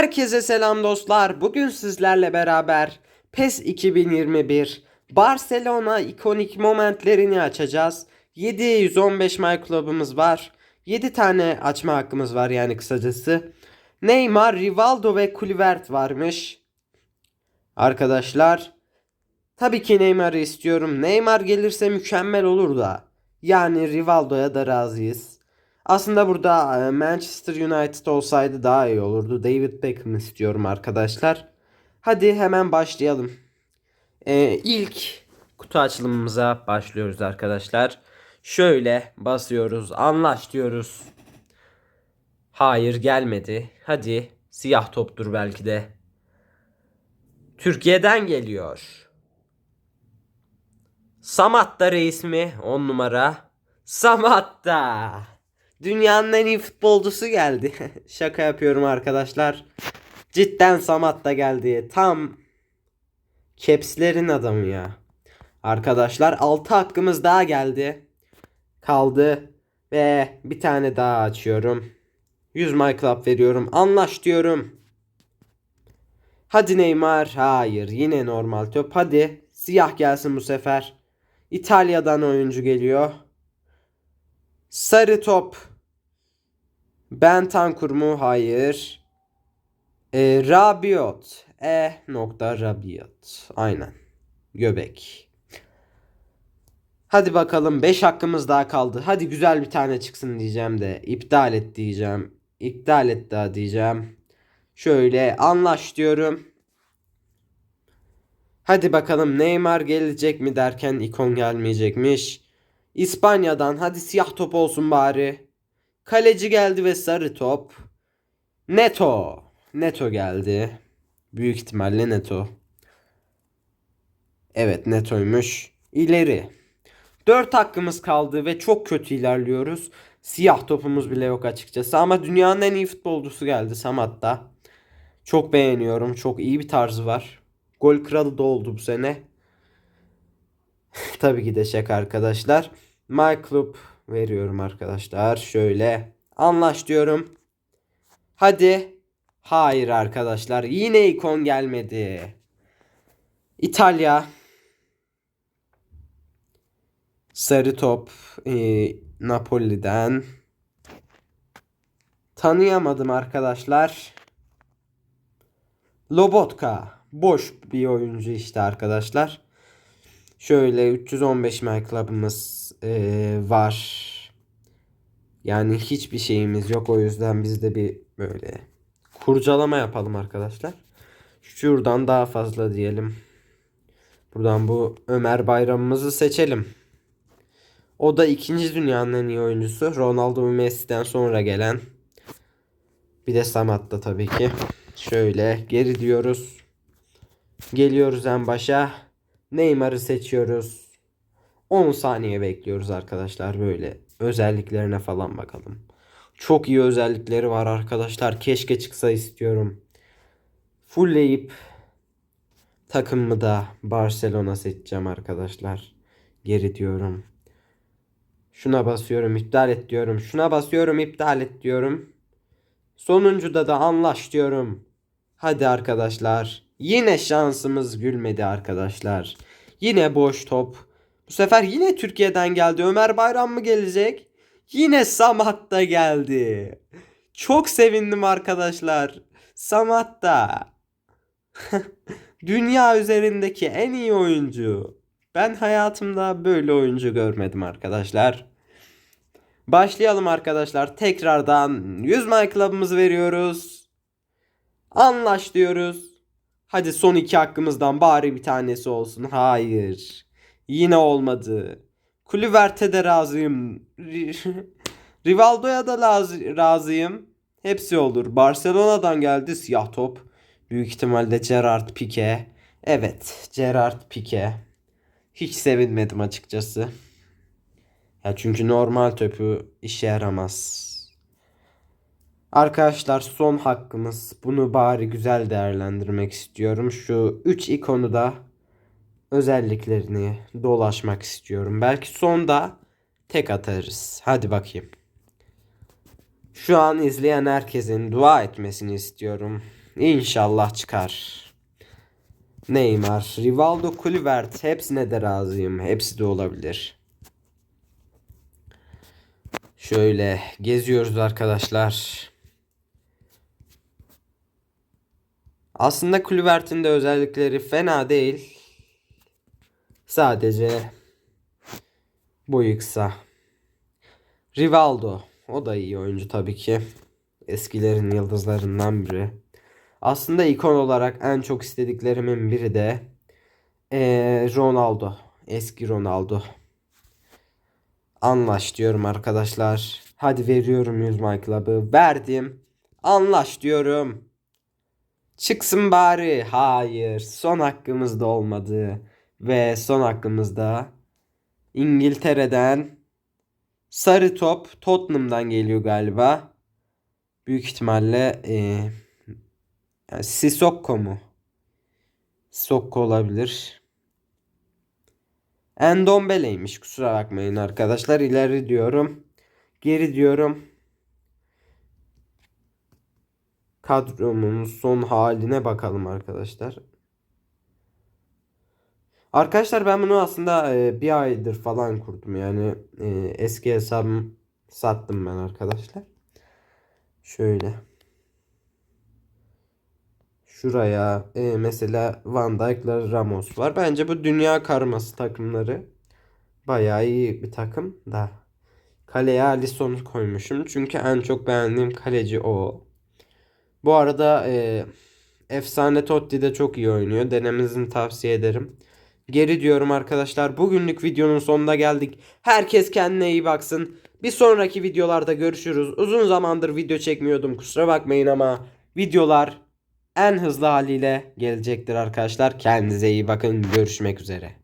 Herkese selam dostlar. Bugün sizlerle beraber PES 2021 Barcelona ikonik momentlerini açacağız. 715 My Club'ımız var. 7 tane açma hakkımız var yani kısacası. Neymar, Rivaldo ve Kluivert varmış. Arkadaşlar tabii ki Neymar'ı istiyorum. Neymar gelirse mükemmel olur da. Yani Rivaldo'ya da razıyız. Aslında burada e, Manchester United olsaydı daha iyi olurdu. David Beckham istiyorum arkadaşlar. Hadi hemen başlayalım. Ee, ilk kutu açılımımıza başlıyoruz arkadaşlar. Şöyle basıyoruz. Anlaş diyoruz. Hayır gelmedi. Hadi siyah toptur belki de. Türkiye'den geliyor. Samatta reis mi? 10 numara. Samatta. Dünyanın en iyi futbolcusu geldi. Şaka yapıyorum arkadaşlar. Cidden Samatta geldi. Tam Caps'lerin adamı ya. Arkadaşlar 6 hakkımız daha geldi. Kaldı. Ve bir tane daha açıyorum. 100 My Club veriyorum. Anlaş diyorum. Hadi Neymar. Hayır. Yine normal top. Hadi. Siyah gelsin bu sefer. İtalya'dan oyuncu geliyor. Sarı top. Bentancur mu? Hayır. E, Rabiot. E nokta Rabiot. Aynen. Göbek. Hadi bakalım 5 hakkımız daha kaldı. Hadi güzel bir tane çıksın diyeceğim de. iptal et diyeceğim. İptal et daha diyeceğim. Şöyle anlaş diyorum. Hadi bakalım Neymar gelecek mi derken ikon gelmeyecekmiş. İspanya'dan hadi siyah top olsun bari. Kaleci geldi ve sarı top. Neto. Neto geldi. Büyük ihtimalle Neto. Evet Neto'ymuş. İleri. 4 hakkımız kaldı ve çok kötü ilerliyoruz. Siyah topumuz bile yok açıkçası ama dünyanın en iyi futbolcusu geldi Samat'ta. Çok beğeniyorum. Çok iyi bir tarzı var. Gol kralı da oldu bu sene. Tabii ki de şaka arkadaşlar. My Club veriyorum arkadaşlar. Şöyle anlaş diyorum. Hadi. Hayır arkadaşlar. Yine ikon gelmedi. İtalya. Sarı top. e, Napoli'den. Tanıyamadım arkadaşlar. Lobotka. Boş bir oyuncu işte arkadaşlar. Şöyle 315 My e, var. Yani hiçbir şeyimiz yok. O yüzden biz de bir böyle kurcalama yapalım arkadaşlar. Şuradan daha fazla diyelim. Buradan bu Ömer Bayramımızı seçelim. O da ikinci dünyanın en iyi oyuncusu. Ronaldo ve Messi'den sonra gelen. Bir de Samat'ta tabii ki. Şöyle geri diyoruz. Geliyoruz en başa. Neymar'ı seçiyoruz. 10 saniye bekliyoruz arkadaşlar böyle. Özelliklerine falan bakalım. Çok iyi özellikleri var arkadaşlar. Keşke çıksa istiyorum. Fullleyip takımımı da Barcelona seçeceğim arkadaşlar. Geri diyorum. Şuna basıyorum iptal et diyorum. Şuna basıyorum iptal et diyorum. Sonuncuda da anlaş diyorum. Hadi arkadaşlar. Yine şansımız gülmedi arkadaşlar. Yine boş top. Bu sefer yine Türkiye'den geldi. Ömer Bayram mı gelecek? Yine Samat da geldi. Çok sevindim arkadaşlar. Samat da. Dünya üzerindeki en iyi oyuncu. Ben hayatımda böyle oyuncu görmedim arkadaşlar. Başlayalım arkadaşlar. Tekrardan 100 My Club'ımızı veriyoruz. Anlaş diyoruz. Hadi son iki hakkımızdan bari bir tanesi olsun. Hayır. Yine olmadı. Kulüvert'e de razıyım. Rivaldo'ya da laz- razıyım. Hepsi olur. Barcelona'dan geldi siyah top. Büyük ihtimalle Gerard Pique. Evet, Gerard Pique. Hiç sevinmedim açıkçası. Ya çünkü normal topu işe yaramaz. Arkadaşlar son hakkımız. Bunu bari güzel değerlendirmek istiyorum. Şu 3 ikonu da özelliklerini dolaşmak istiyorum. Belki sonda tek atarız. Hadi bakayım. Şu an izleyen herkesin dua etmesini istiyorum. İnşallah çıkar. Neymar, Rivaldo, Kluivert hepsine de razıyım. Hepsi de olabilir. Şöyle geziyoruz arkadaşlar. Aslında Kluivert'in de özellikleri fena değil. Sadece boyu kısa. Rivaldo. O da iyi oyuncu tabii ki. Eskilerin yıldızlarından biri. Aslında ikon olarak en çok istediklerimin biri de eee, Ronaldo. Eski Ronaldo. Anlaş diyorum arkadaşlar. Hadi veriyorum 100 My Club'ı. Verdim. Anlaş diyorum. Çıksın bari. Hayır. Son hakkımız da olmadı. Ve son hakkımızda İngiltere'den sarı top Tottenham'dan geliyor galiba. Büyük ihtimalle eee yani Sissoko mu? Sissoko olabilir. Endombele'ymiş. Kusura bakmayın arkadaşlar. İleri diyorum. Geri diyorum. Kadromun son haline bakalım arkadaşlar. Arkadaşlar ben bunu aslında e, bir aydır falan kurdum. Yani e, eski hesabımı sattım ben arkadaşlar. Şöyle. Şuraya e, mesela Van Dijk'la Ramos var. Bence bu dünya karması takımları. Bayağı iyi bir takım da. Kaleye Alisson'u koymuşum. Çünkü en çok beğendiğim kaleci o. Bu arada e, Efsane Totti de çok iyi oynuyor. Denemenizi tavsiye ederim. Geri diyorum arkadaşlar. Bugünlük videonun sonuna geldik. Herkes kendine iyi baksın. Bir sonraki videolarda görüşürüz. Uzun zamandır video çekmiyordum. Kusura bakmayın ama videolar en hızlı haliyle gelecektir arkadaşlar. Kendinize iyi bakın. Görüşmek üzere.